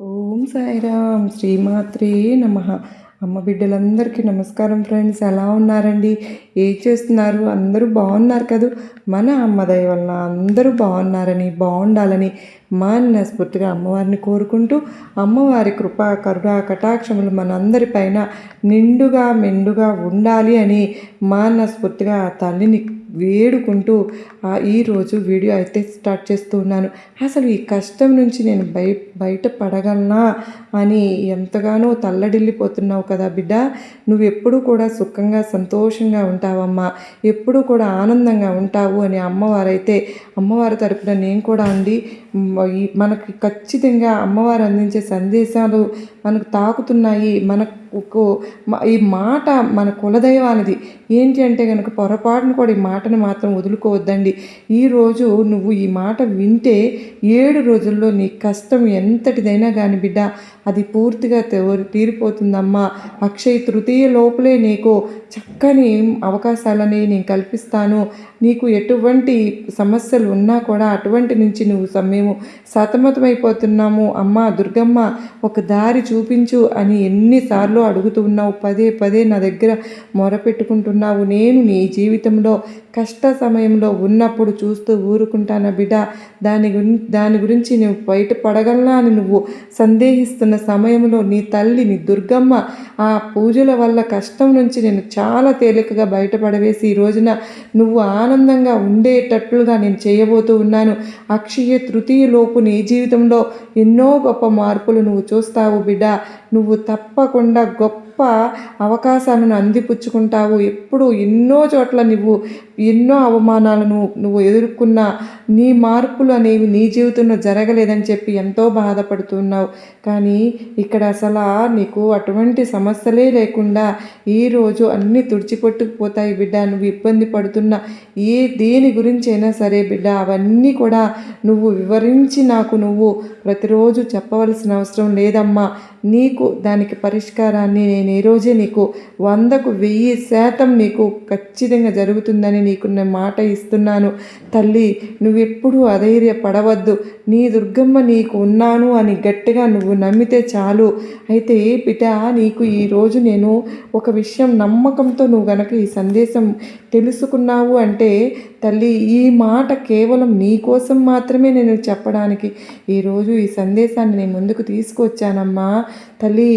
ఓం సాయిరామ్. శ్రీమాత్రే నమ. అమ్మ బిడ్డలందరికీ నమస్కారం ఫ్రెండ్స్. ఎలా ఉన్నారండి? ఏం చేస్తున్నారు? అందరూ బాగున్నారు కదూ? మన అమ్మ దయ వలన అందరూ బాగున్నారని బాగుండాలని మనస్ఫూర్తిగా అమ్మవారిని కోరుకుంటూ అమ్మవారి కృప కరుణ కటాక్షములు మనందరిపైన నిండుగా మెండుగా ఉండాలి అని మనస్ఫూర్తిగా తల్లిని వేడుకుంటూ ఈరోజు వీడియో అయితే స్టార్ట్ చేస్తూ ఉన్నాను. అసలు ఈ కష్టం నుంచి నేను బయ బయటపడగలనా అని ఎంతగానో తల్లడిల్లిపోతున్నావు కదా బిడ్డ. నువ్వు ఎప్పుడూ కూడా సుఖంగా సంతోషంగా ఉంటావమ్మా. ఎప్పుడూ కూడా ఆనందంగా ఉంటావు అని అమ్మవారైతే అమ్మవారి తరపున నేను కూడా అండి మనకి ఖచ్చితంగా అమ్మవారు అందించే సందేశాలు మనకు తాకుతున్నాయి. మనకు ఈ మాట మన కులదైవానిది. ఏంటి అంటే కనుక పొరపాటును కూడా ఈ మాటను మాత్రం వదులుకోవద్దండి. ఈరోజు నువ్వు ఈ మాట వింటే ఏడు రోజుల్లో నీ కష్టం ఎంతటిదైనా కానీ బిడ్డ అది పూర్తిగా తీరిపోతుందమ్మా. అక్షయ తృతీయ లోపలే నీకు చక్కని అవకాశాలని నేను కల్పిస్తాను. నీకు ఎటువంటి సమస్యలు ఉన్నా కూడా అటువంటి నుంచి నువ్వు సమయం మేము సతమతమైపోతున్నాము. అమ్మ దుర్గమ్మ ఒక దారి చూపించు అని ఎన్నిసార్లు అడుగుతూ ఉన్నావు. పదే పదే నా దగ్గర మొరపెట్టుకుంటున్నావు. నేను నీ జీవితంలో కష్ట సమయంలో ఉన్నప్పుడు చూస్తూ ఊరుకుంటానా బిడ్డ? దాని గురి దాని గురించి నువ్వు బయటపడగలనా అని నువ్వు సందేహిస్తున్న సమయంలో నీ తల్లి నీ దుర్గమ్మ ఆ పూజల వల్ల కష్టం నుంచి నేను చాలా తేలికగా బయటపడవేసి ఈ రోజున నువ్వు ఆనందంగా ఉండేటట్లుగా నేను చేయబోతూ ఉన్నాను. అక్షయ తృతీయ లోపు నీ జీవితంలో ఎన్నో గొప్ప మార్పులు నువ్వు చూస్తావు బిడ్డ. నువ్వు తప్పకుండా గొప్ప అవకాశాలను అందిపుచ్చుకుంటావు. ఎప్పుడు ఎన్నో చోట్ల నువ్వు ఎన్నో అవమానాలను నువ్వు ఎదుర్కొన్న నీ మార్పులు అనేవి నీ జీవితంలో జరగలేదని చెప్పి ఎంతో బాధపడుతున్నావు. కానీ ఇక్కడ అసలు నీకు అటువంటి సమస్యలే లేకుండా ఈరోజు అన్నీ తుడిచిపెట్టుకుపోతాయి బిడ్డ. నువ్వు ఇబ్బంది పడుతున్న ఏ దేని గురించి అయినా సరే బిడ్డ అవన్నీ కూడా నువ్వు వివరించి నాకు నువ్వు ప్రతిరోజు చెప్పవలసిన అవసరం లేదమ్మా. నీకు దానికి పరిష్కారాన్ని నేను ఈ రోజే నీకు వందకు వెయ్యి శాతం నీకు ఖచ్చితంగా జరుగుతుందని నీకు నేను మాట ఇస్తున్నాను. తల్లి నువ్వెప్పుడూ అధైర్య పడవద్దు నీ దుర్గమ్మ నీకు ఉన్నాను అని గట్టిగా నువ్వు నమ్మితే చాలు. అయితే బిడ్డ నీకు ఈరోజు నేను ఒక విషయం నమ్మకంతో నువ్వు గనక ఈ సందేశం తెలుసుకున్నావు అంటే తల్లి ఈ మాట కేవలం నీ కోసం మాత్రమే నేను చెప్పడానికి ఈరోజు ఈ సందేశాన్ని నేను ముందుకు తీసుకొచ్చానమ్మా తల్లి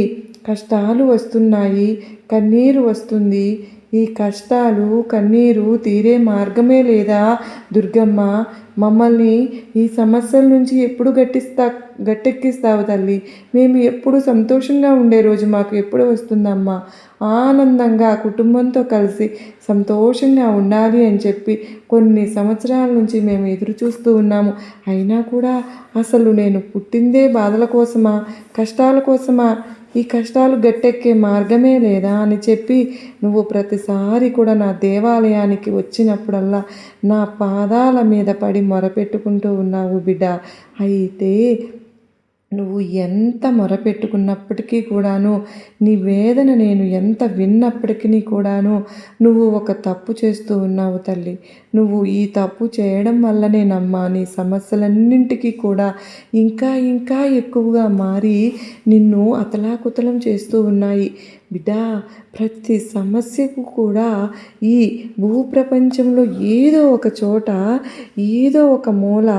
కష్టాలు వస్తున్నాయి కన్నీరు వస్తుంది. ఈ కష్టాలు కన్నీరు తీరే మార్గమే లేదా? దుర్గమ్మ మమ్మల్ని ఈ సమస్యల నుంచి ఎప్పుడు గట్టిస్తా గట్టెక్కిస్తావు తల్లి? మేము ఎప్పుడు సంతోషంగా ఉండే రోజు మాకు ఎప్పుడు వస్తుందమ్మా? ఆనందంగా కుటుంబంతో కలిసి సంతోషంగా ఉండాలి అని చెప్పి కొన్ని సంవత్సరాల నుంచి మేము ఎదురు చూస్తూ ఉన్నాము. అయినా కూడా అసలు నేను పుట్టిందే బాధల కోసమా? కష్టాల కోసమా? ఈ కష్టాలు గట్టెక్కే మార్గమే లేదా అని చెప్పి నువ్వు ప్రతిసారి కూడా నా దేవాలయానికి వచ్చినప్పుడల్లా నా పాదాల మీద పడి మొరపెట్టుకుంటూ ఉన్నావు బిడ్డ. అయితే నువ్వు ఎంత మొరపెట్టుకున్నప్పటికీ కూడాను నీ వేదన నేను ఎంత విన్నప్పటికీ కూడాను నువ్వు ఒక తప్పు చేస్తూ ఉన్నావు తల్లి. నువ్వు ఈ తప్పు చేయడం వల్లనే నమ్మా నీ సమస్యలన్నింటికీ కూడా ఇంకా ఇంకా ఎక్కువగా మారి నిన్ను అతలాకుతలం చేస్తూ ఉన్నాయి. బిడ్డా ప్రతి సమస్యకు కూడా ఈ భూప్రపంచంలో ఏదో ఒక చోట ఏదో ఒక మూల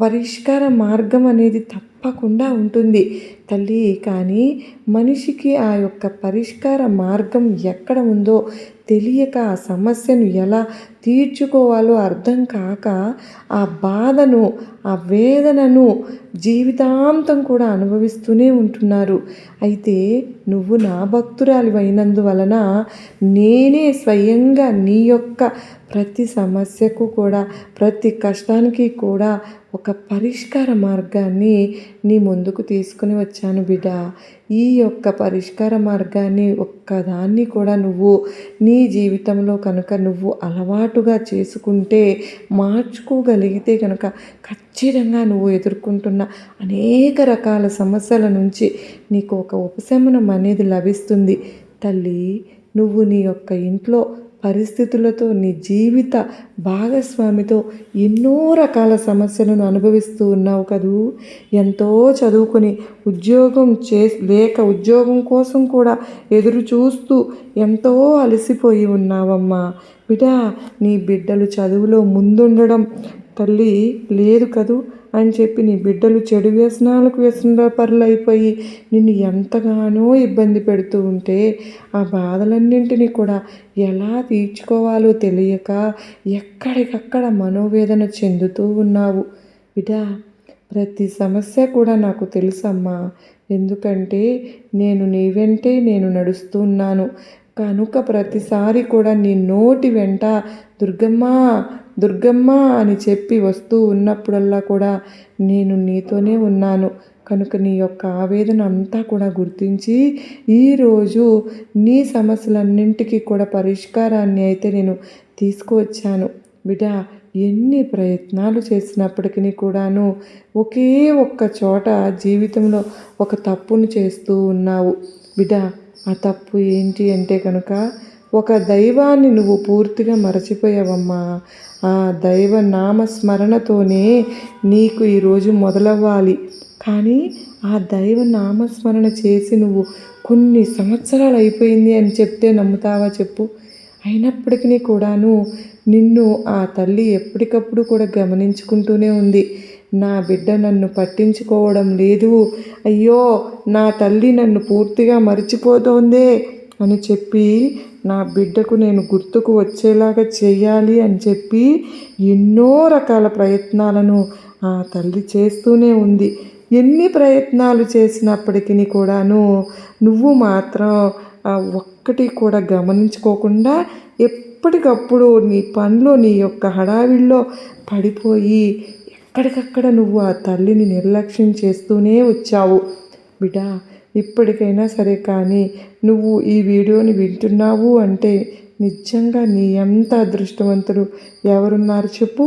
పరిష్కార మార్గం అనేది తప్పకుండా ఉంటుంది. తల్లి కానీ మనిషికి ఆ యొక్క పరిష్కార మార్గం ఎక్కడ ఉందో తెలియక ఆ సమస్యను ఎలా తీర్చుకోవాలో అర్థం కాక ఆ బాధను ఆ వేదనను జీవితాంతం కూడా అనుభవిస్తూనే ఉంటున్నారు. అయితే నువ్వు నా భక్తురాలి అయినందువలన నేనే స్వయంగా నీ యొక్క ప్రతి సమస్యకు కూడా ప్రతి కష్టానికి కూడా ఒక పరిష్కార మార్గాన్ని నీ ముందుకు తీసుకుని వచ్చాను బిడ్డ. ఈ యొక్క పరిష్కార మార్గాన్ని ఒక్కదాన్ని కూడా నువ్వు నీ జీవితంలో కనుక నువ్వు అలవాటుగా చేసుకుంటే మార్చుకోగలిగితే కనుక ఖచ్చితంగా నువ్వు ఎదుర్కొంటున్న అనేక రకాల సమస్యల నుంచి నీకు ఒక ఉపశమనం అనేది లభిస్తుంది. తల్లి నువ్వు నీ యొక్క ఇంట్లో పరిస్థితులతో నీ జీవిత భాగస్వామితో ఎన్నో రకాల సమస్యలను అనుభవిస్తూ ఉన్నావు కదూ. ఎంతో చదువుకుని ఉద్యోగం చే లేక ఉద్యోగం కోసం కూడా ఎదురు చూస్తూ ఎంతో అలసిపోయి ఉన్నావమ్మా. బిడ్డ నీ బిడ్డలు చదువులో ముందుండడం తల్లి లేదు కదూ. అని చెప్పి నీ బిడ్డలు చెడు వ్యసనాలకు వ్యసన అయిపోయి నిన్ను ఎంతగానో ఇబ్బంది పెడుతూ ఉంటే ఆ బాధలన్నింటినీ కూడా ఎలా తీర్చుకోవాలో తెలియక ఎక్కడికక్కడ మనోవేదన చెందుతూ ఉన్నావు. బిడ్డ ప్రతి సమస్య కూడా నాకు తెలుసమ్మా. ఎందుకంటే నేను నీ వెంటే నేను నడుస్తున్నాను కనుక ప్రతిసారి కూడా నీ నోటి వెంట దుర్గమ్మ దుర్గమ్మ అని చెప్పి వస్తూ ఉన్నప్పుడల్లా కూడా నేను నీతోనే ఉన్నాను. కనుక నీ యొక్క ఆవేదన అంతా కూడా గుర్తించి ఈరోజు నీ సమస్యలన్నింటికీ కూడా పరిష్కారాన్ని అయితే నేను తీసుకువచ్చాను. బిడ్డ ఎన్ని ప్రయత్నాలు చేసినప్పటికీ కూడాను ఒకే ఒక్క చోట జీవితంలో ఒక తప్పును చేస్తూ ఉన్నావు. బిడ్డ ఆ తప్పు ఏంటి అంటే కనుక ఒక దైవాన్ని నువ్వు పూర్తిగా మరచిపోయావమ్మా. ఆ దైవ నామస్మరణతోనే నీకు ఈరోజు మొదలవ్వాలి. కానీ ఆ దైవ నామస్మరణ చేసి నువ్వు కొన్ని సంవత్సరాలు అయిపోయింది అని చెప్తే నమ్ముతావా చెప్పు? అయినప్పటికీ కూడాను నిన్ను ఆ తల్లి ఎప్పటికప్పుడు కూడా గమనించుకుంటూనే ఉంది. నా బిడ్డ నన్ను పట్టించుకోవడం లేదు. అయ్యో నా తల్లి నన్ను పూర్తిగా మర్చిపోతోందే అని చెప్పి నా బిడ్డకు నేను గుర్తుకు వచ్చేలాగా చేయాలి అని చెప్పి ఎన్నో రకాల ప్రయత్నాలను ఆ తల్లి చేస్తూనే ఉంది. ఎన్ని ప్రయత్నాలు చేసినప్పటికీ కూడాను నువ్వు మాత్రం ఒక్కటి కూడా గమనించుకోకుండా ఎప్పటికప్పుడు నీ పనిలో నీ యొక్క హడావిడిలో పడిపోయి ఎక్కడికక్కడ నువ్వు ఆ తల్లిని నిర్లక్ష్యం చేస్తూనే వచ్చావు. బిడా ఇప్పటికైనా సరే కానీ నువ్వు ఈ వీడియోని వింటున్నావు అంటే నిజంగా నీ ఎంత అదృష్టవంతులు ఎవరున్నారు చెప్పు.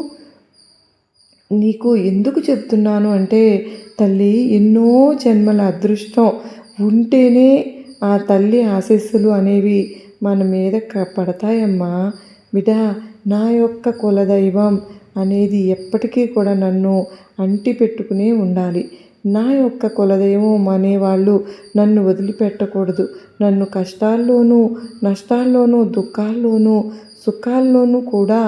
నీకు ఎందుకు చెప్తున్నాను అంటే తల్లి ఎన్నో జన్మల అదృష్టం ఉంటేనే ఆ తల్లి ఆశీస్సులు అనేవి మన మీద పడతాయమ్మా. బిడా నా యొక్క కులదైవం అనేది ఎప్పటికీ కూడా నన్ను అంటి పెట్టుకునే ఉండాలి. నా యొక్క కులదైవం అనేవాళ్ళు నన్ను వదిలిపెట్టకూడదు. నన్ను కష్టాల్లోనూ నష్టాల్లోనూ దుఃఖాల్లోనూ సుఖాల్లోనూ కూడా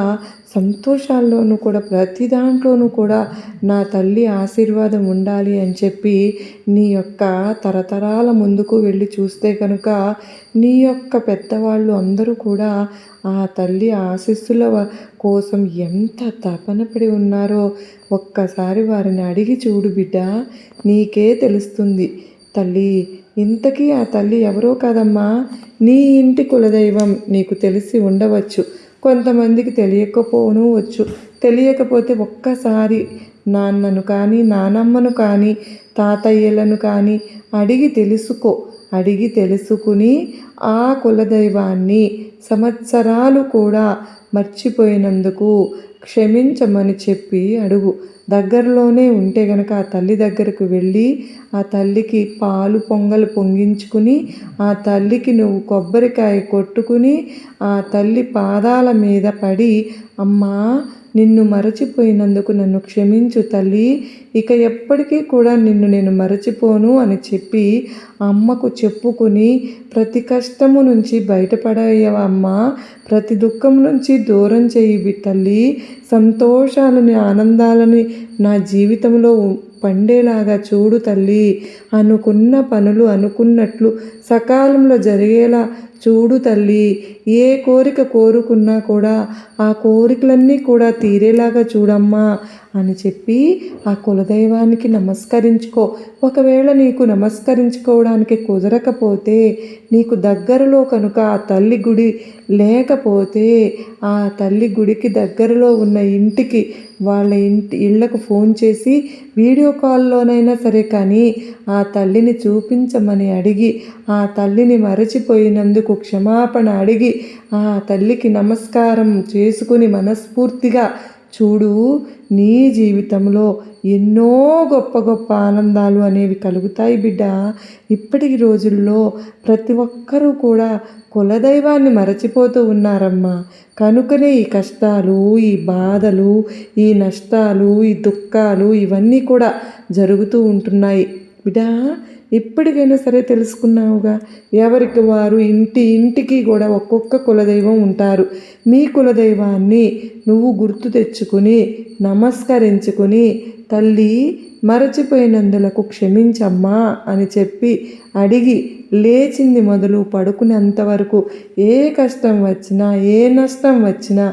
సంతోషాల్లోనూ కూడా ప్రతి దాంట్లోనూ కూడా నా తల్లి ఆశీర్వాదం ఉండాలి అని చెప్పి నీ యొక్క తరతరాల ముందుకు వెళ్ళి చూస్తే కనుక నీ యొక్క పెద్దవాళ్ళు అందరూ కూడా ఆ తల్లి ఆశీస్సుల కోసం ఎంత తపనపడి ఉన్నారో ఒక్కసారి వారిని అడిగి చూడు బిడ్డ నీకే తెలుస్తుంది. తల్లి ఇంతకీ ఆ తల్లి ఎవరో కాదమ్మా? నీ ఇంటి కులదైవం నీకు తెలిసి ఉండవచ్చు. కొంతమందికి తెలియకపోను వచ్చు. తెలియకపోతే ఒక్కసారి నాన్నను కానీ నానమ్మను కానీ తాతయ్యలను కానీ అడిగి తెలుసుకో. అడిగి తెలుసుకుని ఆ కులదైవాన్ని సంవత్సరాలు కూడా మర్చిపోయినందుకు క్షమించమని చెప్పి అడుగు. దగ్గరలోనే ఉంటే గనక ఆ తల్లి దగ్గరకు వెళ్ళి ఆ తల్లికి పాలు పొంగలు పొంగించుకుని ఆ తల్లికి నువ్వు కొబ్బరికాయ కొట్టుకుని ఆ తల్లి పాదాల మీద పడి అమ్మా నిన్ను మరచిపోయినందుకు నన్ను క్షమించు తల్లి. ఇక ఎప్పటికీ కూడా నిన్ను నేను మరచిపోను అని చెప్పి అమ్మకు చెప్పుకుని ప్రతి కష్టము నుంచి బయటపడేయవమ్మా ప్రతి దుఃఖం నుంచి దూరం చేయి తల్లి. సంతోషాలని ఆనందాలని నా జీవితంలో పండేలాగా చూడు తల్లి. అనుకున్న పనులు అనుకున్నట్లు సకాలంలో జరిగేలా చూడు తల్లి ఏ కోరిక కోరుకున్నా కూడా ఆ కోరికలన్నీ కూడా తీరేలాగా చూడమ్మా అని చెప్పి ఆ కులదైవానికి నమస్కరించుకో. ఒకవేళ నీకు నమస్కరించుకోవడానికి కుదరకపోతే నీకు దగ్గరలో కనుక ఆ తల్లి గుడి లేకపోతే ఆ తల్లి గుడికి దగ్గరలో ఉన్న ఇంటికి వాళ్ళ ఇంటి ఇళ్ళకు ఫోన్ చేసి వీడియో కాల్లోనైనా సరే కానీ ఆ తల్లిని చూపించమని అడిగి ఆ తల్లిని మరచిపోయినందుకు క్షమాపణ అడిగి ఆ తల్లికి నమస్కారం చేసుకుని మనస్ఫూర్తిగా చూడు నీ జీవితంలో ఎన్నో గొప్ప గొప్ప ఆనందాలు అనేవి కలుగుతాయి బిడ్డ. ఇప్పటి రోజుల్లో ప్రతి ఒక్కరూ కూడా కులదైవాన్ని మరచిపోతూ ఉన్నారమ్మా. కనుకనే ఈ కష్టాలు ఈ బాధలు ఈ నష్టాలు ఈ దుఃఖాలు ఇవన్నీ కూడా జరుగుతూ ఉంటున్నాయి. బిడ్డ ఇప్పటికైనా సరే తెలుసుకున్నావుగా. ఎవరికి వారు ఇంటి ఇంటికి కూడా ఒక్కొక్క కులదైవం ఉంటారు. మీ కులదైవాన్ని నువ్వు గుర్తు తెచ్చుకుని నమస్కరించుకుని తల్లి మరచిపోయినందులకు క్షమించమ్మా అని చెప్పి అడిగి లేచింది మొదలు పడుకునేంత వరకు ఏ కష్టం వచ్చినా ఏ నష్టం వచ్చినా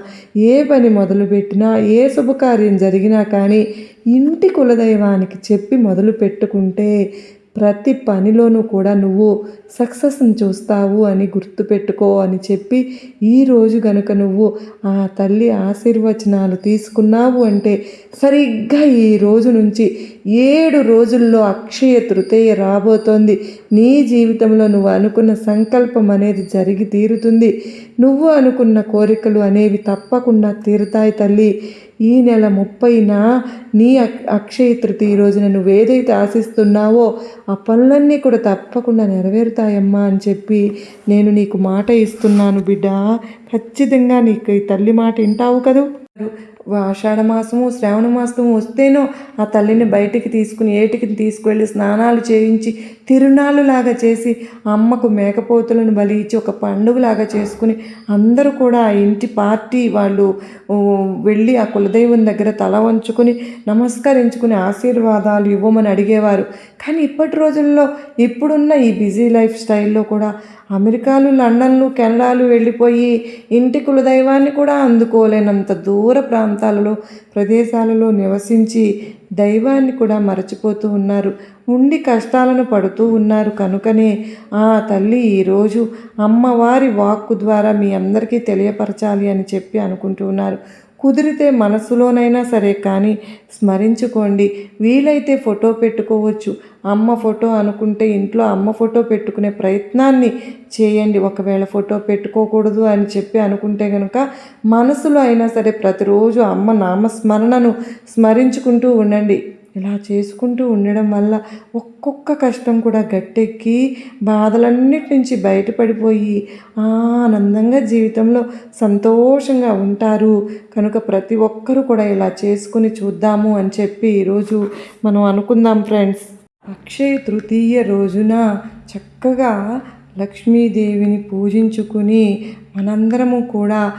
ఏ పని మొదలుపెట్టినా ఏ శుభకార్యం జరిగినా కానీ ఇంటి కులదైవానికి చెప్పి మొదలు పెట్టుకుంటే ప్రతి పనిలోనూ కూడా నువ్వు సక్సెస్ని చూస్తావు అని గుర్తుపెట్టుకో అని చెప్పి ఈరోజు గనుక నువ్వు ఆ తల్లి ఆశీర్వచనాలు తీసుకున్నావు అంటే సరిగ్గా ఈ రోజు నుంచి ఏడు రోజుల్లో అక్షయ తృతీయ రాబోతోంది. నీ జీవితంలో నువ్వు అనుకున్న సంకల్పం అనేది జరిగి తీరుతుంది. నువ్వు అనుకున్న కోరికలు అనేవి తప్పకుండా తీరుతాయి తల్లి. ఈ నెల ముప్పైన నీ అక్ అక్షయ తృతీయ రోజున నువ్వు ఏదైతే ఆశిస్తున్నావో ఆ పనులన్నీ కూడా తప్పకుండా నెరవేరుతాయమ్మా అని చెప్పి నేను నీకు మాట ఇస్తున్నాను బిడ్డ. ఖచ్చితంగా నీకు ఈ తల్లి మాట వింటావు కదూ. ఆషాఢ మాసము శ్రావణ మాసము వస్తేనో ఆ తల్లిని బయటికి తీసుకుని ఏటికి తీసుకువెళ్ళి స్నానాలు చేయించి తిరునాళ్ళులాగా చేసి అమ్మకు మేకపోతులను బలి ఇచ్చి ఒక పండుగలాగా చేసుకుని అందరూ కూడా ఆ ఇంటి పార్టీ వాళ్ళు వెళ్ళి ఆ కులదైవం దగ్గర తల వంచుకొని నమస్కరించుకుని ఆశీర్వాదాలు ఇవ్వమని అడిగేవారు. కానీ ఇప్పటి రోజుల్లో ఇప్పుడున్న ఈ బిజీ లైఫ్ స్టైల్లో కూడా అమెరికాలు లండన్లు కెనడాలు వెళ్ళిపోయి ఇంటి కులదైవాన్ని కూడా అందుకోలేనంత దూర ప్రాంతం ప్రాంతాలలో ప్రదేశాలలో నివసించి దైవాన్ని కూడా మరచిపోతూ ఉన్నారు. ఉండి కష్టాలను పడుతూ ఉన్నారు. కనుకనే ఆ తల్లి ఈరోజు అమ్మవారి వాక్కు ద్వారా మీ అందరికీ తెలియపరచాలి అని చెప్పి అనుకుంటూ ఉన్నారు. కుదిరితే మనసులోనైనా సరే కానీ స్మరించుకోండి. వీలైతే ఫోటో పెట్టుకోవచ్చు. అమ్మ ఫోటో అనుకుంటే ఇంట్లో అమ్మ ఫోటో పెట్టుకునే ప్రయత్నాన్ని చేయండి. ఒకవేళ ఫోటో పెట్టుకోకూడదు అని చెప్పి అనుకుంటే కనుక మనసులో అయినా సరే ప్రతిరోజు అమ్మ నామస్మరణను స్మరించుకుంటూ ఉండండి. ఇలా చేసుకుంటూ ఉండడం వల్ల ఒక్కొక్క కష్టం కూడా గట్టెక్కి బాధలన్నిటి నుంచి బయటపడిపోయి ఆనందంగా జీవితంలో సంతోషంగా ఉంటారు. కనుక ప్రతి ఒక్కరూ కూడా ఇలా చేసుకుని చూద్దాము అని చెప్పి ఈరోజు మనం అనుకుందాం ఫ్రెండ్స్. అక్షయ తృతీయ రోజున చక్కగా లక్ష్మీదేవిని పూజించుకుని మనందరము కూడా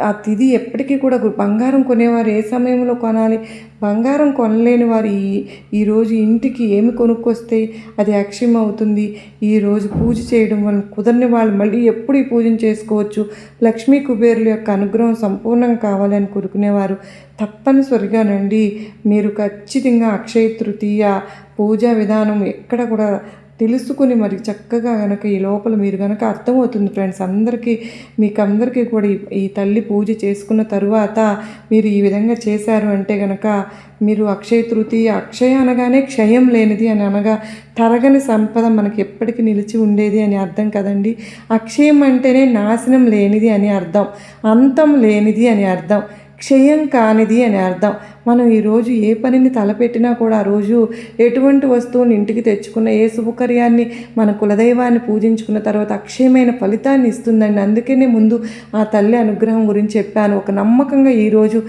ఆ- తిది ఎప్పటికీ కూడా బంగారం కొనేవారు. ఏ సమయంలో కొనాలి? బంగారం కొనలేని వారు ఈ ఈరోజు ఇంటికి ఏమి కొనుక్కొస్తే అది అక్షయం అవుతుంది ఈరోజు పూజ చేయడం వల్ల కుదరని వాళ్ళు మళ్ళీ ఎప్పుడు ఈ పూజను చేసుకోవచ్చు? లక్ష్మీ కుబేరుల యొక్క అనుగ్రహం సంపూర్ణంగా కావాలని కోరుకునేవారు. తప్పనిసరిగానండి మీరు ఖచ్చితంగా అక్షయ తృతీయ పూజా విధానం ఎక్కడ కూడా తెలుసుకుని మరి చక్కగా కనుక ఈ లోపల మీరు కనుక అర్థమవుతుంది ఫ్రెండ్స్. అందరికీ మీకు అందరికీ కూడా ఈ- తల్లి పూజ చేసుకున్న తరువాత మీరు ఈ విధంగా చేశారు అంటే కనుక మీరు అక్షయ తృతీయ అక్షయ అనగానే క్షయం లేనిది అని అనగా తరగని సంపద మనకి ఎప్పటికీ నిలిచి ఉండేది అని అర్థం కదండి. అక్షయం అంటేనే నాశనం లేనిది అని అర్థం అంతం లేనిది అని అర్థం క్షయం కానిది అని అర్థం. మనం ఈరోజు ఏ పనిని తలపెట్టినా కూడా ఆ రోజు ఎటువంటి వస్తువుని ఇంటికి తెచ్చుకున్న ఏ శుభకార్యాన్ని మన కులదైవాన్ని పూజించుకున్న తర్వాత అక్షయమైన ఫలితాన్ని ఇస్తుందండి. అందుకనే ముందు ఆ తల్లి అనుగ్రహం గురించి చెప్పాను. ఒక నమ్మకంగా ఈరోజు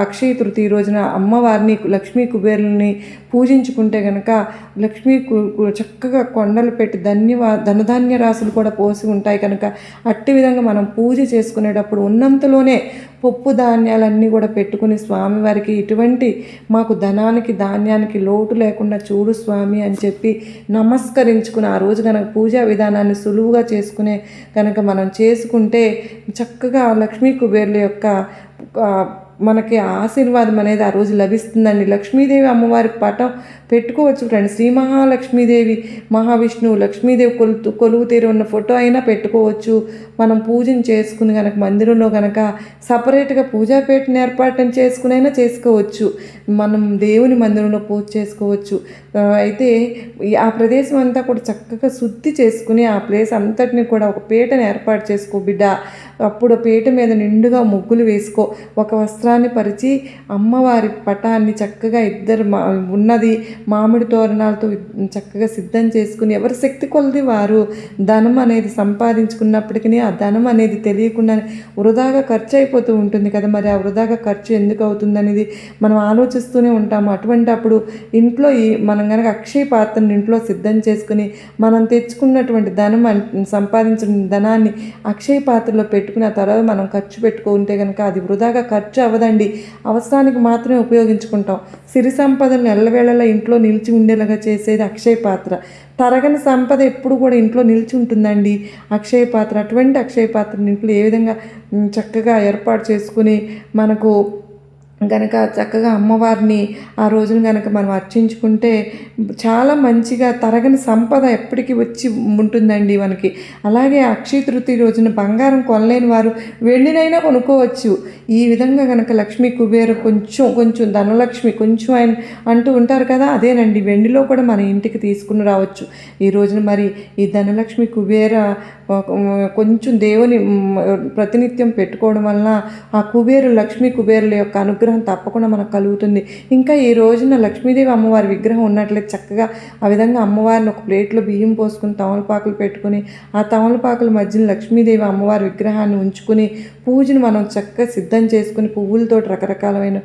అక్షయ తృతీయ రోజున అమ్మవారిని లక్ష్మీ కుబేరుల్ని పూజించుకుంటే కనుక లక్ష్మీ కు- చక్కగా కొండలు పెట్టి ధన్యవా ధనధాన్య రాసులు కూడా పోసి ఉంటాయి కనుక అట్టి విధంగా మనం పూజ చేసుకునేటప్పుడు ఉన్నంతలోనే పప్పు ధాన్యాలన్నీ కూడా పెట్టుకుని స్వామివారికి ఇటువంటి మాకు ధనానికి ధాన్యానికి లోటు లేకుండా చూడు స్వామి అని చెప్పి నమస్కరించుకుని ఆ రోజు కనుక పూజా విధానాన్ని సులువుగా చేసుకునే కనుక మనం చేసుకుంటే చక్కగా లక్ష్మీ కుబేర్ల యొక్క మనకి ఆశీర్వాదం అనేది ఆ రోజు లభిస్తుందండి. లక్ష్మీదేవి అమ్మవారి పటం పెట్టుకోవచ్చు ఫ్రెండ్స్ శ్రీ మహాలక్ష్మీదేవి మహావిష్ణువు లక్ష్మీదేవి కొలు కొలువు తీరు ఉన్న ఫోటో అయినా పెట్టుకోవచ్చు. మనం పూజను చేసుకుని కనుక మందిరంలో కనుక సపరేట్గా పూజాపేటను ఏర్పాటు చేసుకునైనా చేసుకోవచ్చు. మనం దేవుని మందిరంలో పూజ చేసుకోవచ్చు. అయితే ఈ- ఆ ప్రదేశం అంతా కూడా చక్కగా శుద్ధి చేసుకుని ఆ ప్లేస్ అంతటిని కూడా ఒక పీటను ఏర్పాటు చేసుకో బిడ్డ. అప్పుడు పీట మీద నిండుగా ముగ్గులు వేసుకో. ఒక వస్త్ర వస్త్రాన్ని పరిచి అమ్మవారి పటాన్ని చక్కగా ఇద్దరు మా ఉన్నది మామిడి తోరణాలతో చక్కగా సిద్ధం చేసుకుని ఎవరి శక్తి కొలది వారు. ధనం అనేది సంపాదించుకున్నప్పటికీ ఆ ధనం అనేది తెలియకుండా వృధాగా ఖర్చు అయిపోతూ ఉంటుంది కదా మరి. ఆ వృధాగా ఖర్చు ఎందుకు అవుతుందనేది మనం ఆలోచిస్తూనే ఉంటాము. అటువంటి అప్పుడు ఇంట్లో ఈ మనం కనుక అక్షయ పాత్రను ఇంట్లో సిద్ధం చేసుకుని మనం తెచ్చుకున్నటువంటి ధనం సంపాదించిన ధనాన్ని అక్షయ పాత్రలో పెట్టుకుని ఆ తర్వాత మనం ఖర్చు పెట్టుకుంటే కనుక అది వృధాగా ఖర్చు అవ్వదు అవ్వదండి అవసరానికి మాత్రమే ఉపయోగించుకుంటాం. సిరి సంపదలను ఎల్లవేళలా ఇంట్లో నిలిచి ఉండేలాగా చేసేది అక్షయ పాత్ర. తరగని సంపద ఎప్పుడు కూడా ఇంట్లో నిలిచి ఉంటుందండి. అక్షయ పాత్ర అటువంటి అక్షయ పాత్రని ఇంట్లో ఏ విధంగా చక్కగా ఏర్పాటు చేసుకుని మనకు గనక చక్కగా అమ్మవారిని ఆ రోజున గనక మనం అర్చించుకుంటే చాలా మంచిగా తరగని సంపద ఎప్పటికీ వచ్చి ఉంటుందండి మనకి. అలాగే అక్షయ తృతీయ రోజున బంగారం కొనలేని వారు వెండినైనా కొనుక్కోవచ్చు. ఈ విధంగా గనక లక్ష్మీ కుబేర కొంచెం కొంచెం ధనలక్ష్మి కొంచెం ఆయన అంటూ ఉంటారు కదా అదేనండి. వెండిలో కూడా మన ఇంటికి తీసుకుని రావచ్చు. ఈ రోజున మరి ఈ ధనలక్ష్మి కుబేర కొంచెం దేవుని ప్రతినిత్యం పెట్టుకోవడం వలన ఆ కుబేరు లక్ష్మీ కుబేరుల యొక్క అనుగ్రహం తప్పకుండా మనకు కలుగుతుంది. ఇంకా ఈ రోజున లక్ష్మీదేవి అమ్మవారి విగ్రహం ఉన్నట్లయితే చక్కగా ఆ విధంగా అమ్మవారిని ఒక ప్లేట్లో బియ్యం పోసుకుని తమలపాకులు పెట్టుకుని ఆ తమలపాకుల మధ్యన లక్ష్మీదేవి అమ్మవారి విగ్రహాన్ని ఉంచుకుని పూజను మనం చక్కగా సిద్ధం చేసుకుని పువ్వులతో రకరకాలమైన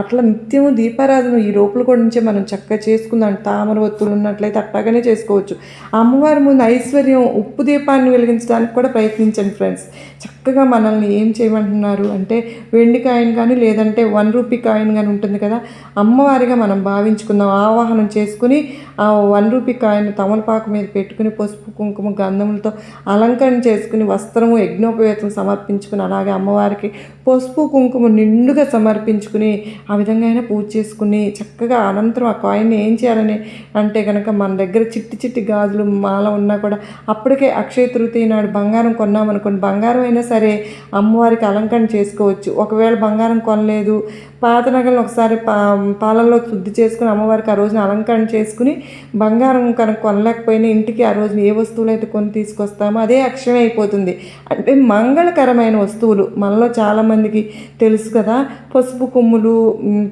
అట్లా నిత్యము దీపారాధన ఈ రోపులు కూడా నుంచే మనం చక్కగా చేసుకుందాం. తామర ఒత్తులు ఉన్నట్లయితే అట్టగానే చేసుకోవచ్చు. అమ్మవారి ముందు ఐశ్వర్యం ఉప్పు దీపాన్ని వెలిగించడానికి కూడా ప్రయత్నించండి ఫ్రెండ్స్. చక్కగా మనల్ని ఏం చేయమంటున్నారు అంటే వెండికాయని కానీ లేదంటే వన్ రూపీ కాయిన్ కానీ ఉంటుంది కదా అమ్మవారిగా మనం భావించుకుందాం. ఆవాహనం చేసుకుని ఆ వన్ రూపీ కాయిన్ తమలపాకు మీద పెట్టుకుని పసుపు కుంకుమ గంధములతో అలంకరణ చేసుకుని వస్త్రము యజ్ఞోపవేతం సమర్పించుకుని అలాగే అమ్మవారికి పసుపు కుంకుమ నిండుగా సమర్పించుకుని ఆ విధంగా అయినా పూజ చేసుకుని చక్కగా అనంతరం ఆ కాయిన్ ఏం చేయాలని అంటే కనుక మన దగ్గర చిట్టి చిట్టి గాజులు మాల ఉన్నా కూడా అప్పటికే అక్షయ తృతీయ నాడు బంగారం కొన్నామనుకోండి బంగారం అయినా సరే అమ్మవారికి అలంకరణ చేసుకోవచ్చు. ఒకవేళ బంగారం కొనలేదు పాత నగలను ఒకసారి పా పాలల్లో శుద్ధి చేసుకుని అమ్మవారికి ఆ రోజున అలంకరణ చేసుకుని బంగారం కనుక కొనలేకపోయినా ఇంటికి ఆ రోజున ఏ వస్తువులు అయితే కొని తీసుకొస్తామో అదే అక్షయం అయిపోతుంది. అంటే మంగళకరమైన వస్తువులు. మనలో చాలామందికి తెలుసు కదా పసుపు కొమ్ములు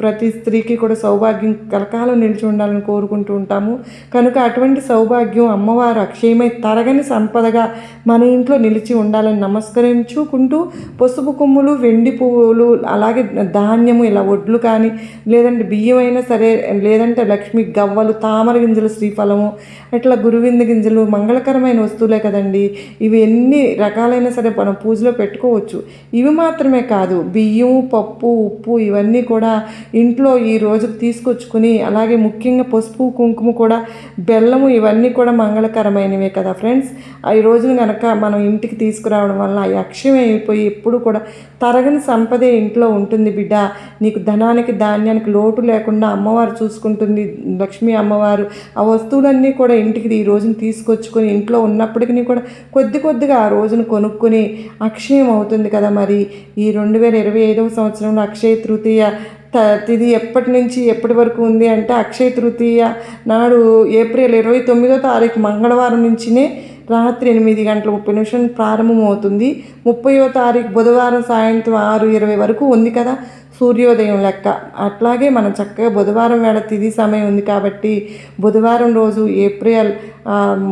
ప్రతి స్త్రీకి కూడా సౌభాగ్యం కలకాలం నిలిచి ఉండాలని కోరుకుంటూ ఉంటాము. కనుక అటువంటి సౌభాగ్యం అమ్మవారు అక్షయమై తరగని సంపదగా మన ఇంట్లో నిలిచి ఉండాలని నమస్కరించుకుంటూ పసుపు కొమ్ములు వెండి పువ్వులు అలాగే బియ్యము ఇలా వడ్లు కానీ లేదంటే బియ్యం అయినా సరే లేదంటే లక్ష్మి గవ్వలు తామర గింజలు శ్రీఫలము అట్లా గురువింద గింజలు మంగళకరమైన వస్తువులే కదండి. ఇవి ఎన్ని రకాలైన సరే మనం పూజలో పెట్టుకోవచ్చు. ఇవి మాత్రమే కాదు బియ్యం పప్పు ఉప్పు ఇవన్నీ కూడా ఇంట్లో ఈ రోజుకు తీసుకొచ్చుకుని అలాగే ముఖ్యంగా పసుపు కుంకుమ కూడా బెల్లము ఇవన్నీ కూడా మంగళకరమైనవే కదా ఫ్రెండ్స్. ఈ రోజున కనుక మనం ఇంటికి తీసుకురావడం వల్ల అక్షయం అయిపోయి ఎప్పుడు కూడా తరగని సంపదే ఇంట్లో ఉంటుంది బిడ్డ. నీకు ధనానికి ధాన్యానికి లోటు లేకుండా అమ్మవారు చూసుకుంటుంది. లక్ష్మీ అమ్మవారు ఆ వస్తువులన్నీ కూడా ఇంటికి ఈ రోజున తీసుకొచ్చుకొని ఇంట్లో ఉన్నప్పటికీ కూడా కొద్ది కొద్దిగా ఆ రోజును కొనుక్కుని అక్షయం అవుతుంది కదా మరి. ఈ రెండు వేల ఇరవై ఐదవ సంవత్సరంలో అక్షయ తృతీయ తిది ఎప్పటి నుంచి ఎప్పటి వరకు ఉంది అంటే అక్షయ తృతీయ నాడు ఏప్రిల్ ఇరవై తొమ్మిదో తారీఖు మంగళవారం నుంచినే రాత్రి ఎనిమిది గంటల ముప్పై నిమిషం ప్రారంభమవుతుంది. ముప్పయో తారీఖు బుధవారం సాయంత్రం ఆరు ఇరవై వరకు ఉంది కదా. సూర్యోదయం లెక్క. అట్లాగే మనం చక్కగా బుధవారం వేళ తిది సమయం ఉంది కాబట్టి బుధవారం రోజు ఏప్రిల్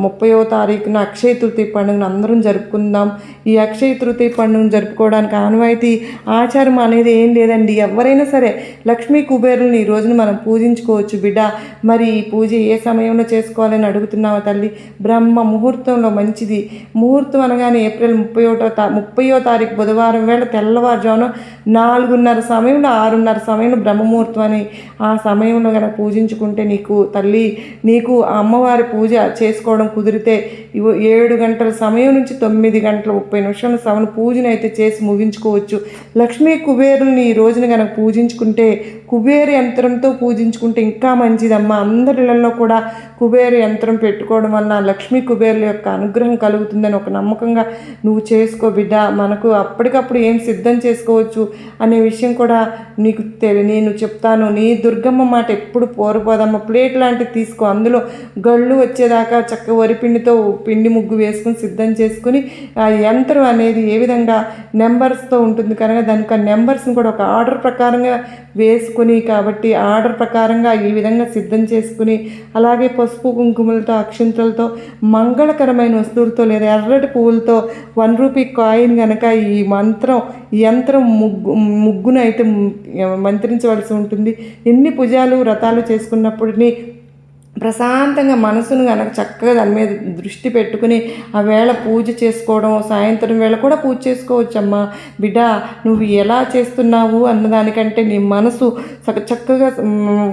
ముప్పయో తారీఖున అక్షయ తృతీయ పండుగను అందరం జరుపుకుందాం. ఈ అక్షయ తృతీయ పండుగను జరుపుకోవడానికి ఆనవాయితీ ఆచారం అనేది ఏం లేదండి. ఎవరైనా సరే లక్ష్మీ కుబేరుని ఈ రోజున మనం పూజించుకోవచ్చు బిడ్డ. మరి ఈ పూజ ఏ సమయంలో చేసుకోవాలని అడుగుతున్నావా తల్లి? బ్రహ్మ ముహూర్తంలో మంచిది. ముహూర్తం అనగానే ఏప్రిల్ ముప్పై ఒకటో తా ముప్పయో తారీఖు బుధవారం వేళ తెల్లవారుజామున నాలుగున్నర సమయంలో ఆరున్నర సమయంలో బ్రహ్మముహూర్తం అని ఆ సమయంలో కనుక పూజించుకుంటే నీకు తల్లి నీకు ఆ అమ్మవారి పూజ చేసుకోవడం కుదిరితే ఏడు గంటల సమయం నుంచి తొమ్మిది గంటల ముప్పై నిమిషాల సమను పూజను అయితే చేసి ముగించుకోవచ్చు. లక్ష్మీ కుబేరుల్ని ఈ రోజున కనుక పూజించుకుంటే కుబేర యంత్రంతో పూజించుకుంటే ఇంకా మంచిదమ్మా. అందరిలో కూడా కుబేర యంత్రం పెట్టుకోవడం వల్ల లక్ష్మీ కుబేరుల యొక్క అనుగ్రహం కలుగుతుందని ఒక నమ్మకంగా నువ్వు చేసుకో బిడ్డ. మనకు అప్పటికప్పుడు ఏం సిద్ధం చేసుకోవచ్చు అనే విషయం కూడా నీకు తెలి నేను చెప్తాను. నీ దుర్గమ్మ మాట ఎప్పుడు పోరుపోదమ్మ. ప్లేట్ లాంటిది తీసుకో. అందులో గళ్ళు వచ్చేదాకా చక్క వరిపిండితో పిండి ముగ్గు వేసుకుని సిద్ధం చేసుకుని ఆ యంత్రం అనేది ఏ విధంగా నెంబర్స్తో ఉంటుంది కనుక దానికి ఆ నెంబర్స్ని కూడా ఒక ఆర్డర్ ప్రకారంగా వేసుకుని కాబట్టి ఆర్డర్ ప్రకారంగా ఈ విధంగా సిద్ధం చేసుకుని అలాగే పసుపు కుంకుమలతో అక్షింతలతో మంగళకరమైన వస్తువులతో లేదా ఎర్రటి పువ్వులతో వన్ రూపీ కాయిన్ కనుక ఈ మంత్రం యంత్రం ముగ్గు ముగ్గును అయితే మంత్రించవలసి ఉంటుంది. ఎన్ని పూజలు వ్రతాలు చేసుకున్నప్పటినీ ప్రశాంతంగా మనసును కనుక చక్కగా దాని మీద దృష్టి పెట్టుకుని ఆ వేళ పూజ చేసుకోవడం సాయంత్రం వేళ కూడా పూజ చేసుకోవచ్చమ్మా. బిడ్డ నువ్వు ఎలా చేస్తున్నావు అన్నదానికంటే నీ మనసు చక్కగా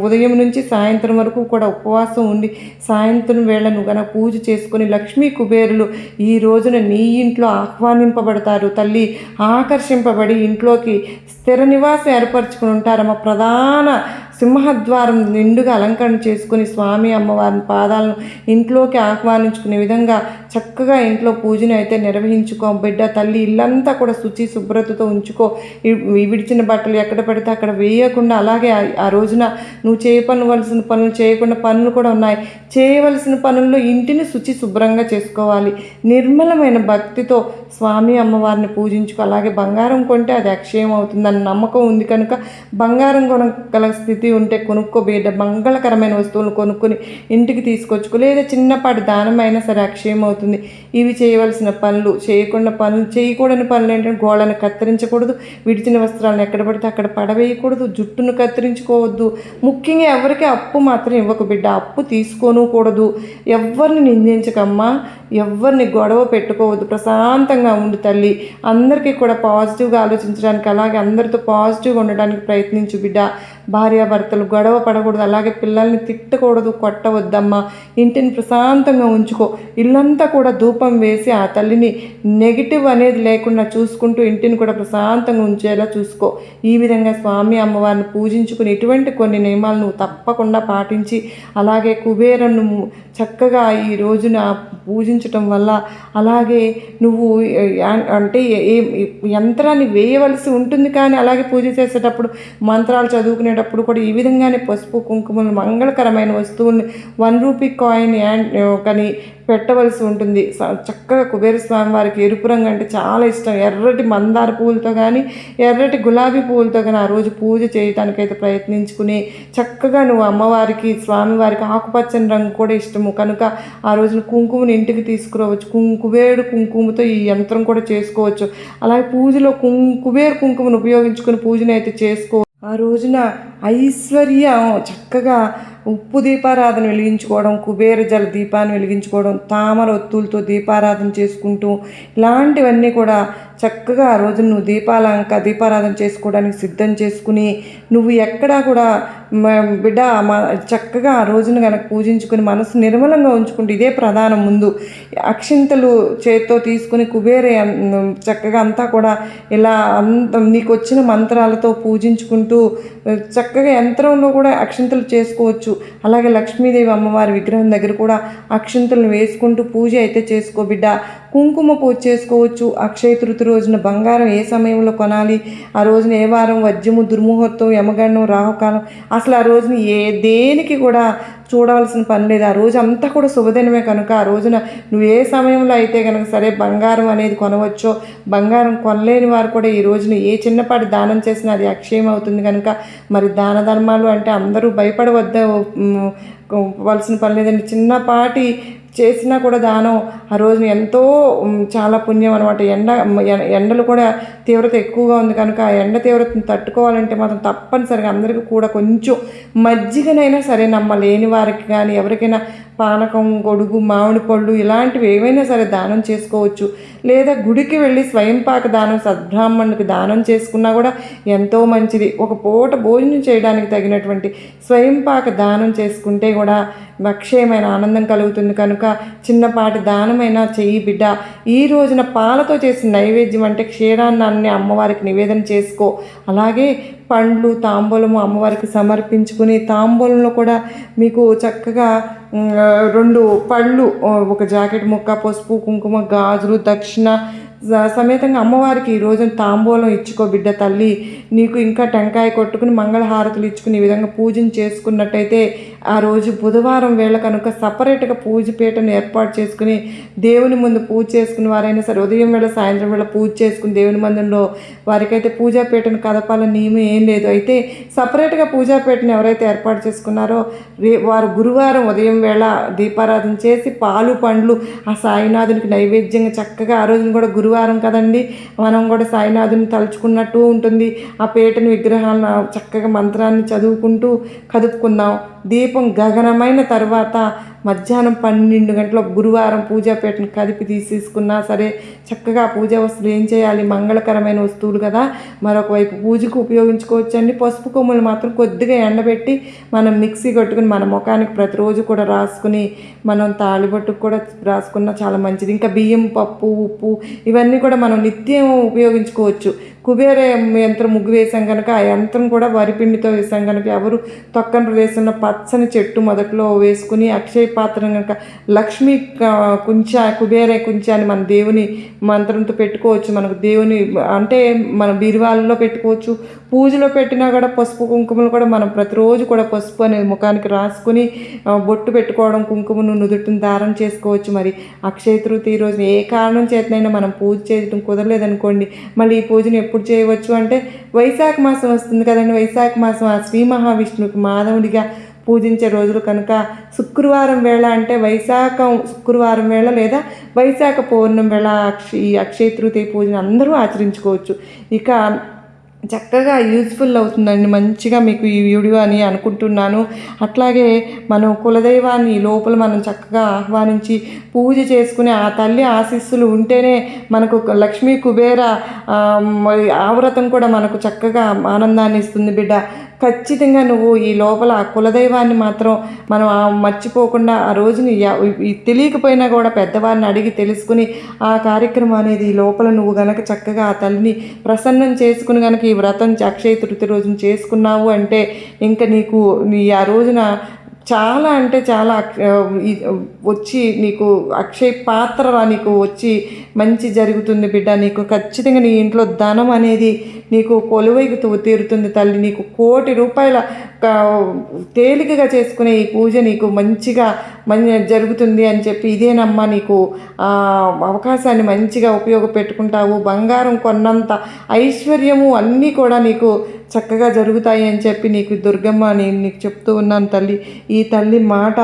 ఉదయం నుంచి సాయంత్రం వరకు కూడా ఉపవాసం ఉండి సాయంత్రం వేళ నువ్వు కనుక పూజ చేసుకుని లక్ష్మీ కుబేరులు ఈ రోజున నీ ఇంట్లో ఆహ్వానింపబడతారు. తల్లి ఆకర్షింపబడి ఇంట్లోకి స్థిర నివాసం ఏర్పరచుకుని ఉంటారమ్మ. ప్రధాన సింహద్వారం నిండుగా అలంకరణ చేసుకుని స్వామి అమ్మవారిని పాదాలను ఇంట్లోకి ఆహ్వానించుకునే విధంగా చక్కగా ఇంట్లో పూజను అయితే నిర్వహించుకో. బిడ్డ తల్లి ఇల్లంతా కూడా శుచి శుభ్రతతో ఉంచుకో. విడిచిన బట్టలు ఎక్కడ పడితే అక్కడ వేయకుండా అలాగే ఆ- రోజున నువ్వు చేయపనవలసిన పనులు చేయకుండా పనులు కూడా ఉన్నాయి. చేయవలసిన పనుల్లో ఇంటిని శుచి శుభ్రంగా చేసుకోవాలి. నిర్మలమైన భక్తితో స్వామి అమ్మవారిని పూజించుకో. అలాగే బంగారం కొంటే అది అక్షయం అవుతుందని నమ్మకం ఉంది కనుక బంగారం కొనగల స్థితి ఉంటే కొనుక్కో బిడ్డ మంగళకరమైన వస్తువులు కొనుక్కొని ఇంటికి తీసుకొచ్చుకో. లేదా చిన్నపాటి దానం అయినా సరే అక్షయం అవుతుంది. ఇవి చేయవలసిన పనులు చేయకుండా పనులు చేయకూడని పనులు ఏంటంటే గోళ్ళని కత్తిరించకూడదు విడిచిన వస్త్రాలను ఎక్కడ పడితే అక్కడ పడవేయకూడదు జుట్టును కత్తిరించుకోవద్దు. ముఖ్యంగా ఎవరికి అప్పు మాత్రం ఇవ్వకు బిడ్డ అప్పు తీసుకోనూకూడదు. ఎవరిని నిందించకమ్మా ఎవరిని గొడవ పెట్టుకోవద్దు. ప్రశాంతంగా ఉండు తల్లి. అందరికీ కూడా పాజిటివ్గా ఆలోచించడానికి అలాగే అందరితో పాజిటివ్గా ఉండడానికి ప్రయత్నించు బిడ్డ. భార్యాభర్తలు గొడవ పడకూడదు అలాగే పిల్లల్ని తిట్టకూడదు కొట్టవద్దమ్మా. ఇంటిని ప్రశాంతంగా ఉంచుకో. ఇల్లంతా కూడా ధూపం వేసి ఆ తల్లిని నెగిటివ్ అనేది లేకుండా చూసుకుంటూ ఇంటిని కూడా ప్రశాంతంగా ఉంచేలా చూసుకో. ఈ విధంగా స్వామి అమ్మవారిని పూజించుకుని ఇటువంటి కొన్ని నియమాలు నువ్వు తప్పకుండా పాటించి అలాగే కుబేరను చక్కగా ఈ రోజున పూజించటం వల్ల అలాగే నువ్వు అంటే ఏ- యంత్రాన్ని వేయవలసి ఉంటుంది కానీ అలాగే పూజ చేసేటప్పుడు మంత్రాలు చదువుకునేటప్పుడు కూడా ఈ విధంగానే పసుపు కుంకుమలు మంగళకరమైన వస్తువుల్ని వన్ రూపీ కాయిన్ యాన్ కానీ పెట్టవలసి ఉంటుంది. స- చక్కగా కుబేర స్వామి వారికి ఎరుపు రంగు అంటే చాలా ఇష్టం. ఎర్రటి మందార పువ్వులతో కానీ ఎర్రటి గులాబీ పువ్వులతో కానీ ఆ రోజు పూజ చేయడానికైతే ప్రయత్నించుకుని చక్కగా నువ్వు అమ్మవారికి స్వామివారికి ఆకుపచ్చని రంగు కూడా ఇష్టము. కనుక ఆ రోజున కుంకుమని ఇంటికి తీసుకురావచ్చు. కుం కుబేరుడు కుంకుమతో ఈ యంత్రం కూడా చేసుకోవచ్చు. అలాగే పూజలో కుం కుబేరు కుంకుమను ఉపయోగించుకుని పూజనైతే అయితే చేసుకో. ఆ రోజున ఐశ్వర్యం చక్కగా ఉప్పు దీపారాధన వెలిగించుకోవడం కుబేర జల దీపాన్ని వెలిగించుకోవడం తామర ఒత్తులతో దీపారాధన చేసుకుంటూ ఇలాంటివన్నీ కూడా చక్కగా ఆ రోజు నువ్వు దీపాలంక దీపారాధన చేసుకోవడానికి సిద్ధం చేసుకుని నువ్వు ఎక్కడా కూడా బిడ్డ చక్కగా ఆ రోజున కనుక పూజించుకుని మనసు నిర్మలంగా ఉంచుకుంటే ఇదే ప్రధానం ముందు. అక్షింతలు చేత్తో తీసుకుని కుబేరే చక్కగా అంతా కూడా ఇలా అంత నీకు వచ్చిన మంత్రాలతో పూజించుకుంటూ చక్కగా యంత్రంలో కూడా అక్షింతలు చేసుకోవచ్చు. అలాగే లక్ష్మీదేవి అమ్మవారి విగ్రహం దగ్గర కూడా అక్షింతలను వేసుకుంటూ పూజ అయితే చేసుకో బిడ్డ. కుంకుమ పూజ చేసుకోవచ్చు. అక్షయ తృతి రోజున బంగారం ఏ సమయంలో కొనాలి? ఆ రోజున ఏ వారం వజ్యము దుర్ముహూర్తం యమగండం రాహుకాలం? అసలు ఆ రోజున ఏ దేనికి కూడా చూడవలసిన పని లేదు. ఆ రోజు అంతా కూడా శుభదినమే కనుక. ఆ రోజున నువ్వు ఏ సమయంలో అయితే కనుక సరే బంగారం అనేది కొనవచ్చో బంగారం కొనలేని వారు కూడా ఈ రోజున ఏ చిన్నపాటి దానం చేసినా అది అక్షయం అవుతుంది కనుక మరి దాన ధర్మాలు అంటే అందరూ భయపడవద్ద వలసిన పని లేదండి. చిన్నపాటి చేసినా కూడా దానం ఆ రోజున ఎంతో చాలా పుణ్యం అనమాట ఎండ ఎండలు కూడా తీవ్రత ఎక్కువగా ఉంది కనుక ఆ ఎండ తీవ్రతను తట్టుకోవాలంటే మాత్రం తప్పనిసరిగా అందరికీ కూడా కొంచెం మజ్జిగనైనా సరే నమ్మ లేని వారికి కానీ ఎవరికైనా పానకం గొడుగు మామిడి పళ్ళు ఇలాంటివి ఏవైనా సరే దానం చేసుకోవచ్చు. లేదా గుడికి వెళ్ళి స్వయంపాక దానం సద్బ్రాహ్మణుడికి దానం చేసుకున్నా కూడా ఎంతో మంచిది. ఒక పూట భోజనం చేయడానికి తగినటువంటి స్వయంపాక దానం చేసుకుంటే కూడా అక్షయమైన ఆనందం కలుగుతుంది. కనుక చిన్నపాటి దానమైనా చెయ్యి బిడ్డ. ఈ రోజున పాలతో చేసిన నైవేద్యం అంటే క్షీరాన్నాన్ని అమ్మవారికి నివేదన చేసుకో. అలాగే పండ్లు తాంబూలము అమ్మవారికి సమర్పించుకుని తాంబూలంలో కూడా మీకు చక్కగా రెండు పళ్ళు ఒక జాకెట్ ముక్క పసుపు కుంకుమ గాజులు దక్షిణ సమేతంగా అమ్మవారికి ఈ రోజున తాంబూలం ఇచ్చుకో బిడ్డ తల్లి నీకు ఇంకా టెంకాయ కొట్టుకుని మంగళహారతులు ఇచ్చుకుని ఈ విధంగా పూజను చేసుకున్నట్టయితే ఆ రోజు బుధవారం వేళ కనుక సపరేట్గా పూజ పీటను ఏర్పాటు చేసుకుని దేవుని ముందు పూజ చేసుకుని వారైనా సరే ఉదయం వేళ సాయంత్రం వేళ పూజ చేసుకుని దేవుని మందిరంలో వారికైతే పూజాపీటను కదపాలని నియమం ఏం లేదు. అయితే సపరేట్గా పూజాపీటను ఎవరైతే ఏర్పాటు చేసుకున్నారో రే వారు గురువారం ఉదయం వేళ దీపారాధన చేసి పాలు పండ్లు ఆ సాయినాథునికి నైవేద్యంగా చక్కగా ఆ రోజున కూడా గురువారం కదండి. మనం కూడా సాయినాథుని తలుచుకున్నట్టు ఉంటుంది. ఆ పేటని విగ్రహాలను చక్కగా మంత్రాన్ని చదువుకుంటూ కదుపుకుందాం. దీపం గగనమైన తర్వాత మధ్యాహ్నం పన్నెండు గంటల గురువారం పూజాపేటను కదిపి తీసేసుకున్నా సరే చక్కగా పూజ వస్తువులు ఏం చేయాలి? మంగళకరమైన వస్తువులు కదా. మరొక వైపు పూజకు ఉపయోగించుకోవచ్చండి. పసుపు కొమ్ములు మాత్రం కొద్దిగా ఎండబెట్టి మనం మిక్సీ కొట్టుకుని మన ముఖానికి ప్రతిరోజు కూడా రాసుకుని మనం తాళిబొట్టుకు కూడా రాసుకున్నా చాలా మంచిది. ఇంకా బియ్యం పప్పు ఉప్పు ఇవన్నీ కూడా మనం నిత్యం ఉపయోగించుకోవచ్చు. కుబేర యంత్రం ముగ్గు వేసాం కనుక ఆ యంత్రం కూడా వరిపిండితో వేసాం కనుక ఎవరు తొక్కని ప్రదేశంలో పచ్చని చెట్టు మొదట్లో వేసుకుని అక్షయ పాత్రను కనుక లక్ష్మీ కుంచ కుబేర కుంచ అని మన దేవుని మంత్రంతో పెట్టుకోవచ్చు. మనకు దేవుని అంటే మన బీరువాలలో పెట్టుకోవచ్చు. పూజలో పెట్టినా కూడా పసుపు కుంకుమలు కూడా మనం ప్రతిరోజు కూడా పసుపు అనేది ముఖానికి రాసుకుని బొట్టు పెట్టుకోవడం కుంకుమను నుదుటిని దారం చేసుకోవచ్చు. మరి అక్షయ తృతీయ రోజు ఏ కారణం చేతనైనా మనం పూజ చేయడం కుదరలేదనుకోండి. మళ్ళీ ఈ పూజను ఎప్పుడు చేయవచ్చు అంటే వైశాఖ మాసం వస్తుంది కదండి. వైశాఖ మాసం ఆ శ్రీ మహావిష్ణువుకి మాధవుడిగా పూజించే రోజులు కనుక శుక్రవారం వేళ అంటే వైశాఖం శుక్రవారం వేళ లేదా వైశాఖ పౌర్ణమి వేళ అక్ష ఈ అక్షయ తృతీయ పూజను అందరూ ఆచరించుకోవచ్చు. ఇక చక్కగా యూజ్ఫుల్ అవుతుందండి. మంచిగా మీకు ఈ వీడియో అని అనుకుంటున్నాను. అట్లాగే మనం కులదైవాన్ని లోపల మనం చక్కగా ఆహ్వానించి పూజ చేసుకుని ఆ తల్లి ఆశీస్సులు ఉంటేనే మనకు లక్ష్మీ కుబేర ఆవ్రతం కూడా మనకు చక్కగా ఆనందాన్ని ఇస్తుంది బిడ్డ. ఖచ్చితంగా నువ్వు ఈ లోపల ఆ కులదైవాన్ని మాత్రం మనం ఆ మర్చిపోకుండా ఆ రోజుని తెలియకపోయినా కూడా పెద్దవారిని అడిగి తెలుసుకుని ఆ కార్యక్రమం అనేది ఈ లోపల నువ్వు గనక చక్కగా ఆ తల్లిని ప్రసన్నం చేసుకుని గనక ఈ వ్రతం అక్షయ తృతీయ రోజున చేసుకున్నావు అంటే ఇంకా నీకు నీ ఆ రోజున చాలా అంటే చాలా అక్ష- వచ్చి నీకు అక్షయ పాత్ర నీకు వచ్చి మంచి జరుగుతుంది బిడ్డ. నీకు ఖచ్చితంగా నీ ఇంట్లో ధనం అనేది నీకు కొలువైకి తీరుతుంది తల్లి. నీకు కోటి రూపాయల తేలికగా చేసుకునే ఈ పూజ నీకు మంచిగా మంచి జరుగుతుంది అని చెప్పి ఇదేనమ్మా నీకు అవకాశాన్ని మంచిగా ఉపయోగపెట్టుకుంటావు. బంగారం కొన్నంత ఐశ్వర్యము అన్నీ కూడా నీకు చక్కగా జరుగుతాయి అని చెప్పి నీకు దుర్గమ్మ నేను నీకు చెప్తూ ఉన్నాను తల్లి. ఈ తల్లి మాట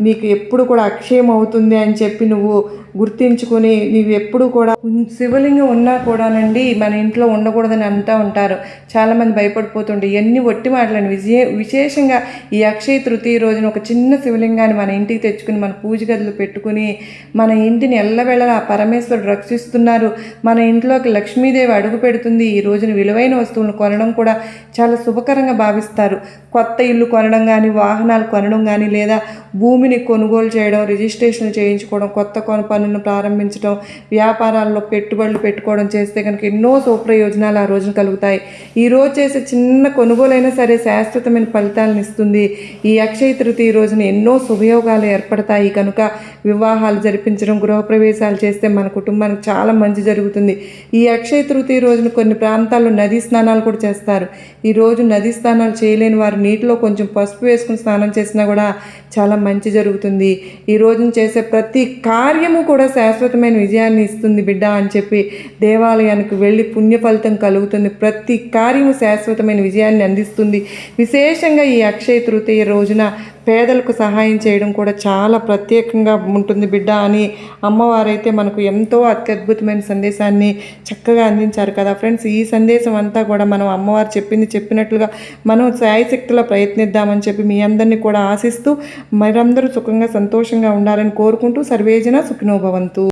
నీకు ఎప్పుడు కూడా అక్షయం అవుతుంది అని చెప్పి నువ్వు గుర్తించుకొని నీవు ఎప్పుడు కూడా శివలింగం ఉన్నా కూడానండి మన ఇంట్లో ఉండకూడదని అంటూ ఉంటారు. చాలామంది భయపడిపోతుండే ఎన్ని ఒట్టి మాటలండి. విజయ విశేషంగా ఈ అక్షయ తృతీయ రోజున ఒక చిన్న శివలింగాన్ని మన ఇంటికి తెచ్చుకుని మన పూజ గదులు పెట్టుకుని మన ఇంటిని ఎల్లవేళలా పరమేశ్వరుడు రక్షిస్తున్నారు. మన ఇంట్లోకి లక్ష్మీదేవి అడుగు పెడుతుంది. ఈ రోజున విలువైన వస్తువులను కొనడం కూడా చాలా శుభకరంగా భావిస్తారు. కొత్త ఇల్లు కొనడం కానీ వాహనాలు కొనడం కానీ లేదా భూమిని కొనుగోలు చేయడం రిజిస్ట్రేషన్ చేయించుకోవడం కొత్త కొన పనులను ప్రారంభించడం వ్యాపారాల్లో పెట్టుబడులు పెట్టుకోవడం చేస్తే కనుక ఎన్నో సుప్రయోజనాలు ఆ రోజున కలుగుతాయి. ఈ రోజు చేసే చిన్న కొనుగోలైనా సరే శాశ్వతమైన ఫలితాలను ఇస్తుంది. ఈ అక్షయ తృతీయ రోజున ఎన్నో శుభయోగాలు ఏర్పడతాయి. కనుక వివాహాలు జరిపించడం గృహప్రవేశాలు చేస్తే మన కుటుంబానికి చాలా మంచి జరుగుతుంది. ఈ అక్షయ తృతీయ రోజున కొన్ని ప్రాంతాల్లో నదీ స్నానాలు కూడా చేస్తారు. ఈ రోజు నదీ స్నానాలు చేయలేని వారు నీటిలో కొంచెం పసుపు వేసుకుని స్నానం చేసినా కూడా చాలా మంచి జరుగుతుంది. ఈ రోజున చేసే ప్రతి కార్యము కూడా కూడా శాశ్వతమైన విజయాన్ని ఇస్తుంది బిడ్డ అని చెప్పి దేవాలయానికి వెళ్ళి పుణ్య ఫలితం కలుగుతుంది. ప్రతి కార్యము శాశ్వతమైన విజయాన్ని అందిస్తుంది. విశేషంగా ఈ అక్షయ తృతీయ రోజున పేదలకు సహాయం చేయడం కూడా చాలా ప్రత్యేకంగా ఉంటుంది బిడ్డ అని అమ్మవారైతే మనకు ఎంతో అత్యద్భుతమైన సందేశాన్ని చక్కగా అందించారు కదా. ఫ్రెండ్స్ ఈ సందేశం అంతా కూడా మనం అమ్మవారు చెప్పింది చెప్పినట్లుగా మనం శాయశక్తిలో ప్రయత్నిద్దామని చెప్పి మీ అందరినీ కూడా ఆశిస్తూ మరందరూ సుఖంగా సంతోషంగా ఉండాలని కోరుకుంటూ సర్వేజన Guaguantú,